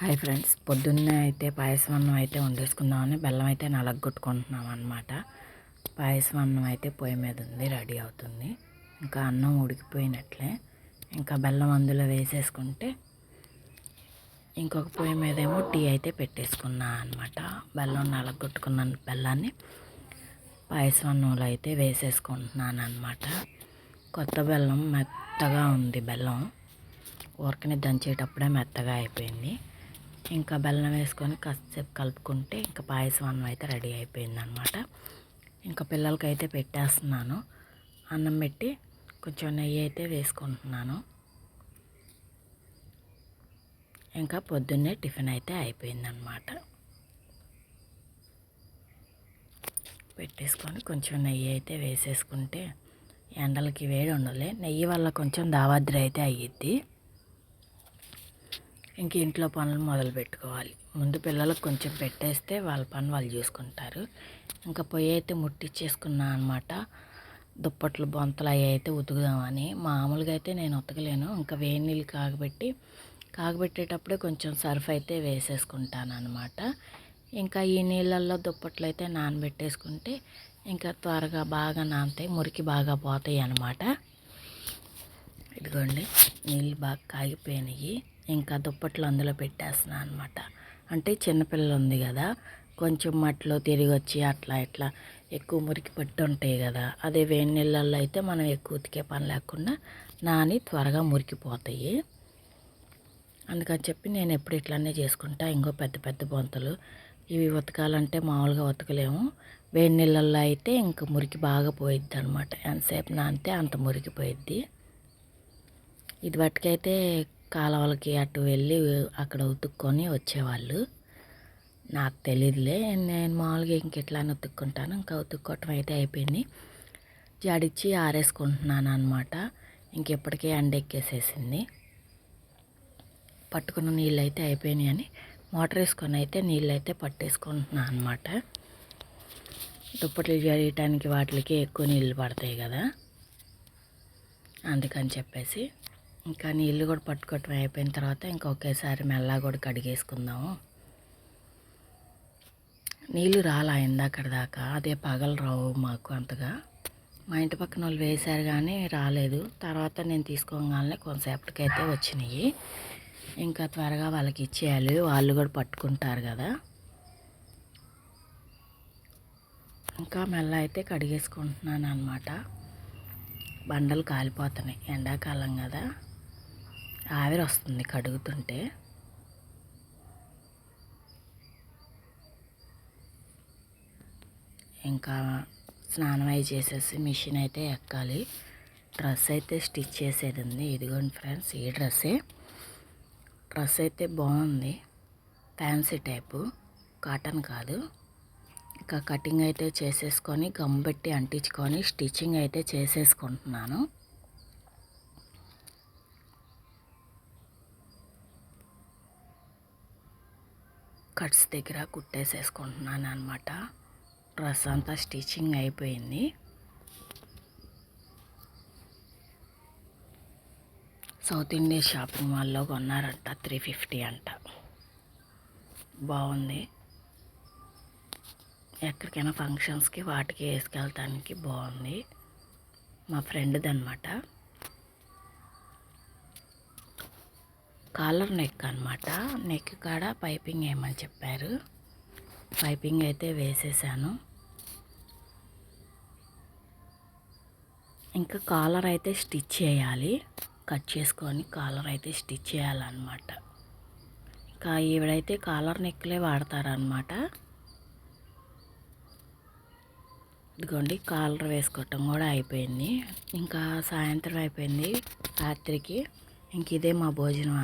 Hi friends. పొద్దున్నే అయితే పాయసం అన్నం అయితే వండేసుకుందామని బెల్లం అయితే నలగొట్టుకుంటున్నాం అనమాట పాయసం అన్నం అయితే పొయ్యి మీద ఉంది రెడీ అవుతుంది. ఇంకా అన్నం ఉడికిపోయినట్లే. ఇంకా బెల్లం అందులో వేసేసుకుంటే ఇంకొక పొయ్యి మీద ఏమో టీ అయితే పెట్టేసుకున్నా అనమాట బెల్లం నలగొట్టుకున్న బెల్లాన్ని పాయసం అన్నంలో అయితే వేసేసుకుంటున్నాను అనమాట కొత్త బెల్లం మెత్తగా ఉంది బెల్లం. ఊరకని దంచేటప్పుడే మెత్తగా అయిపోయింది. ఇంకా బెల్లం వేసుకొని కాసేపు కలుపుకుంటే ఇంకా పాయసం అన్నం అయితే రెడీ అయిపోయిందనమాట ఇంకా పిల్లలకి అయితే పెట్టేస్తున్నాను. అన్నం పెట్టి కొంచెం నెయ్యి అయితే వేసుకుంటున్నాను. ఇంకా పొద్దున్నే టిఫిన్ అయితే అయిపోయిందనమాట పెట్టేసుకొని కొంచెం నెయ్యి అయితే వేసేసుకుంటే ఎండలకి వేడి ఉండలే. నెయ్యి వల్ల కొంచెం దావాద్రి అయితే అయ్యిద్ది. ఇంక ఇంట్లో పనులు మొదలు పెట్టుకోవాలి. ముందు పిల్లలకు కొంచెం పెట్టేస్తే వాళ్ళ పని వాళ్ళు చూసుకుంటారు. ఇంకా పొయ్యి అయితే ముట్టించేసుకున్నా అనమాట దుప్పట్లు బొంతలు అవి అయితే ఉతుకుదామని. మామూలుగా అయితే నేను ఉతకలేను. ఇంకా వేడి నీళ్ళు కాగబెట్టి కాగబెట్టేటప్పుడే కొంచెం సర్ఫ్ అయితే వేసేసుకుంటాను అనమాట ఇంకా ఈ నీళ్ళల్లో దుప్పట్లు అయితే నానబెట్టేసుకుంటే ఇంకా త్వరగా బాగా నానతాయి మురికి బాగా పోతాయి అన్నమాట. ఇదిగోండి నీళ్ళు బాగా కాగిపోయినాయి. ఇంకా దుప్పట్లు అందులో పెట్టేస్తున్నాను అనమాట అంటే చిన్నపిల్లలు ఉంది కదా కొంచెం మట్లో తిరిగి వచ్చి అట్లా ఇట్లా ఎక్కువ మురికి పట్టు ఉంటాయి కదా అదే వేడి నీళ్ళల్లో అయితే మనం ఎక్కువ ఉతికే పని లేకుండా నాని త్వరగా మురికిపోతాయి. అందుకని చెప్పి నేను ఎప్పుడు ఇట్లానే చేసుకుంటా. ఇంకో పెద్ద పెద్ద బొంతలు. ఇవి ఉతకాలంటే మామూలుగా ఉతకలేము. వేడి నీళ్ళల్లో అయితే ఇంక మురికి బాగా పోయిద్ది అనమాట ఎంతసేపు నానితే అంత మురికిపోయిద్ది. ఇది బట్టుకైతే కాలువలకి అటు వెళ్ళి అక్కడ ఉతుక్కొని వచ్చేవాళ్ళు. నాకు తెలియదులే నేను మామూలుగా ఇంక ఎట్లానే ఉతుక్కుంటాను ఇంకా ఉతుక్కోవటం అయితే అయిపోయింది. జడిచ్చి ఆరేసుకుంటున్నాను అనమాట ఇంకెప్పటికీ ఎండెక్కేసేసింది. పట్టుకున్న నీళ్ళు అయితే అయిపోయినాయి అని మోటార్ వేసుకొని అయితే నీళ్ళు అయితే పట్టేసుకుంటున్నాను అనమాట దుప్పట్లు జడియటానికి వాటికి ఎక్కువ నీళ్ళు పడతాయి కదా అందుకని చెప్పేసి ఇంకా నీళ్ళు కూడా పట్టుకోవటం అయిపోయిన తర్వాత ఇంకా ఒకేసారి మెల్లగా కూడా కడిగేసుకుందాము. నీళ్ళు రాలా ఇందాకడ దాకా? అదే పగలు రావు మాకు అంతగా. మా ఇంటి పక్కన వాళ్ళు వేశారు కానీ రాలేదు. తర్వాత నేను తీసుకోగానే కొంతసేపటికైతే వచ్చినాయి. ఇంకా త్వరగా వాళ్ళకి ఇచ్చేయాలి. వాళ్ళు కూడా పట్టుకుంటారు కదా. ఇంకా మెల్ల అయితే కడిగేసుకుంటున్నాను అనమాట బండలు కాలిపోతున్నాయి. ఎండాకాలం కదా. ఆవిరి వస్తుంది కడుగుతుంటే. ఇంకా స్నానం అయి చేసేసి మిషన్ అయితే ఎక్కాలి. డ్రెస్ అయితే స్టిచ్ చేసేది ఉంది. ఇదిగోండి ఫ్రెండ్స్ ఈ డ్రెస్సే. డ్రెస్ అయితే బాగుంది. Fancy type. కాటన్ కాదు. ఇంకా కటింగ్ అయితే చేసేసుకొని గమ్ పెట్టి అంటించుకొని స్టిచ్చింగ్ అయితే చేసేసుకుంటున్నాను. కట్స్ దగ్గర కుట్టేసేసుకుంటున్నాను అనమాట డ్రెస్ అంతా స్టిచ్చింగ్ అయిపోయింది. సౌత్ ఇండియా షాపింగ్ మాల్లో కొన్నారంట త్రీ ఫిఫ్టీ అంట. బాగుంది. ఎక్కడికైనా ఫంక్షన్స్కి వాటికి వేసుకెళ్ళటానికి బాగుంది. మా ఫ్రెండ్ది అనమాట కాలర్ నెక్ అనమాట నెక్ కాడ పైపింగ్ వేయమని చెప్పారు? పైపింగ్ అయితే వేసేసాను. ఇంకా కాలర్ అయితే స్టిచ్ చేయాలి. కట్ చేసుకొని కాలర్ అయితే స్టిచ్ చేయాలన్నమాట. ఇంకా ఈవిడైతే కాలర్ నెక్లే వాడతారనమాట ఇదిగోండి కాలర్ వేసుకోవటం కూడా అయిపోయింది. ఇంకా సాయంత్రం అయిపోయింది రాత్రికి. ఇంక ఇదే మా భోజనం